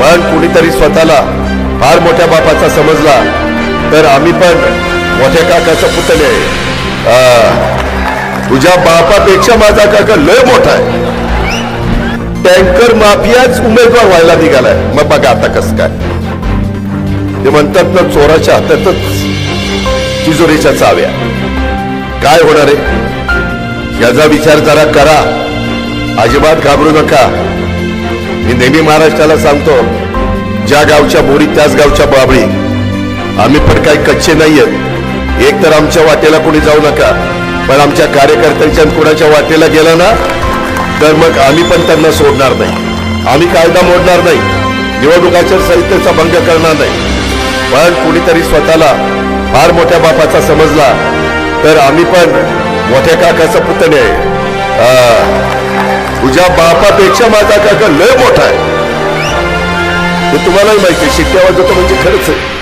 पण कुणीतरी स्वतःला फार मोठ्या बापाचा समजला तर आम्ही पण मोठ्या काकाचा पुतणे आहे. तुझ्या बापापेक्षा माझा काका लय मोठा आहे. टँकर माफियाच उमेदवार व्हायला निघालाय. मग बघा आता कसं काय. ते म्हणतात ना चोराच्या हातातच तिजोरीच्या चाव्या. काय होणार आहे? याचा विचार जरा करा. अजिबात घाबरू नका. मी नेहमी महाराष्ट्राला सांगतो ज्या गावच्या बोरी त्याच गावच्या बाबळी आम्ही पण काही कच्चे नाहीयेत एक तर आमच्या वाटेला कोणी जाऊ नका पण आमच्या कार्यकर्त्यांच्या कोणाच्या कुणाच्या वाटेला गेला ना तर मग आम्ही पण त्यांना सोडणार नाही. आम्ही कायदा मोडणार नाही. निवडणुकाच्या संहितेचा भंग करणार नाही. पण कुणीतरी स्वतःला फार मोठ्या बापाचा समजला तर आम्ही पण मोठ्या काकाचा पुतणे आहे. तुझ्या बापापेक्षा माझा काका लय मोठा आहे. हे तुम्हालाही माहिती आहे शिट्ट्या वाजवतो म्हणजे खरंच आहे.